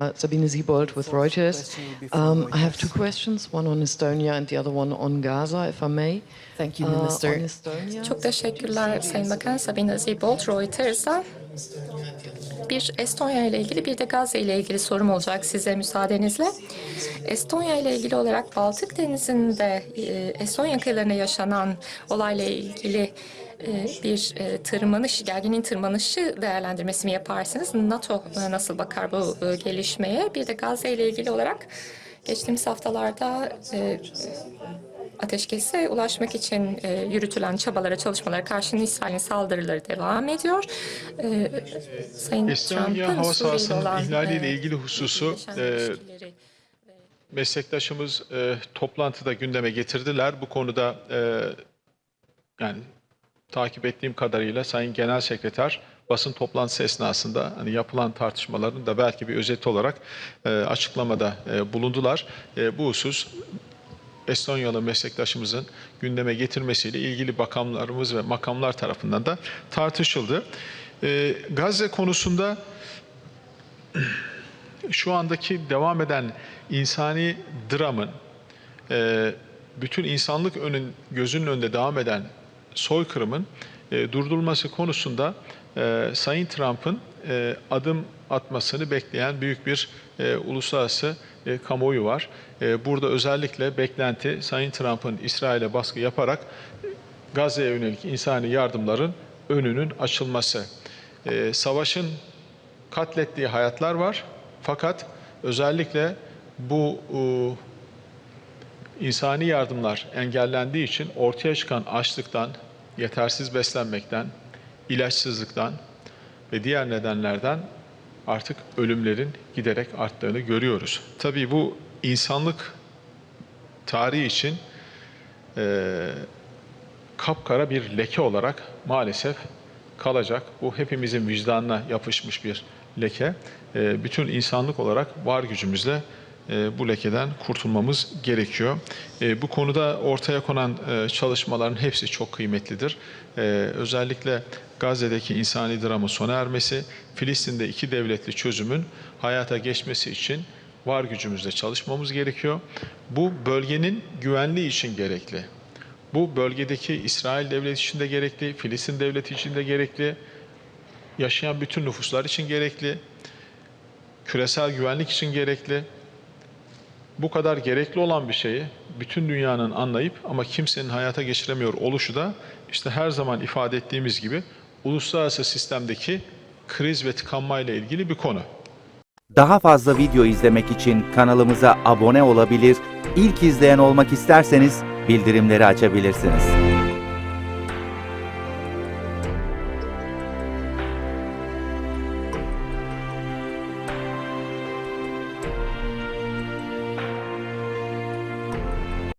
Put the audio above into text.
Uh, Sabine Siebold with Reuters. Um, I have two questions, one on Estonia and the other one on Gaza, if I may. Thank you, Uh, Minister. Estonia, Çok teşekkürler Sayın Bakan. Sabine Zibold, Reuters'a. Bir Estonya ile ilgili bir de Gazze ile ilgili sorum olacak size müsaadenizle. Estonya ile ilgili olarak Baltık Denizi'nde e, Estonya kıyılarına yaşanan olayla ilgili e, bir e, tırmanış, gerginin tırmanışı değerlendirmesi mi yaparsınız? NATO e, nasıl bakar bu e, gelişmeye? Bir de Gazze ile ilgili olarak geçtiğimiz haftalarda e, ateşkese ulaşmak için e, yürütülen çabalara, çalışmalara karşın İsrail'in saldırıları devam ediyor. E, Sayın Trump'ın hava sahasının olan, ihlaliyle e, ilgili hususu e, meslektaşımız e, toplantıda gündeme getirdiler. Bu konuda e, yani takip ettiğim kadarıyla Sayın Genel Sekreter basın toplantısı esnasında hani yapılan tartışmaların da belki bir özeti olarak e, açıklamada e, bulundular. E, bu husus Estonyalı meslektaşımızın gündeme getirmesiyle ilgili bakanlarımız ve makamlar tarafından da tartışıldı. E, Gazze konusunda şu andaki devam eden insani dramın e, bütün insanlık önün gözünün önünde devam eden soykırımın e, durdurulması konusunda e, Sayın Trump'ın e, adım atmasını bekleyen büyük bir e, uluslararası e, kamuoyu var. E, burada özellikle beklenti Sayın Trump'ın İsrail'e baskı yaparak Gazze'ye yönelik insani yardımların önünün açılması. E, savaşın katlettiği hayatlar var. Fakat özellikle bu e, insani yardımlar engellendiği için ortaya çıkan açlıktan, yetersiz beslenmekten, ilaçsızlıktan ve diğer nedenlerden artık ölümlerin giderek arttığını görüyoruz. Tabii bu insanlık tarihi için eee kapkara bir leke olarak maalesef kalacak. Bu hepimizin vicdanına yapışmış bir leke. Ee, Bütün insanlık olarak var gücümüzle e, bu lekeden kurtulmamız gerekiyor. E, Bu konuda ortaya konan e, çalışmaların hepsi çok kıymetlidir. E, Özellikle Gazze'deki insani dramın sona ermesi, Filistin'de iki devletli çözümün hayata geçmesi için var gücümüzle çalışmamız gerekiyor. Bu bölgenin güvenliği için gerekli. Bu bölgedeki İsrail devleti için de gerekli, Filistin devleti için de gerekli, yaşayan bütün nüfuslar için gerekli, küresel güvenlik için gerekli. Bu kadar gerekli olan bir şeyi bütün dünyanın anlayıp ama kimsenin hayata geçiremiyor oluşu da işte her zaman ifade ettiğimiz gibi uluslararası sistemdeki kriz ve tıkanma ile ilgili bir konu. Daha fazla video izlemek için kanalımıza abone olabilir, ilk izleyen olmak isterseniz bildirimleri açabilirsiniz.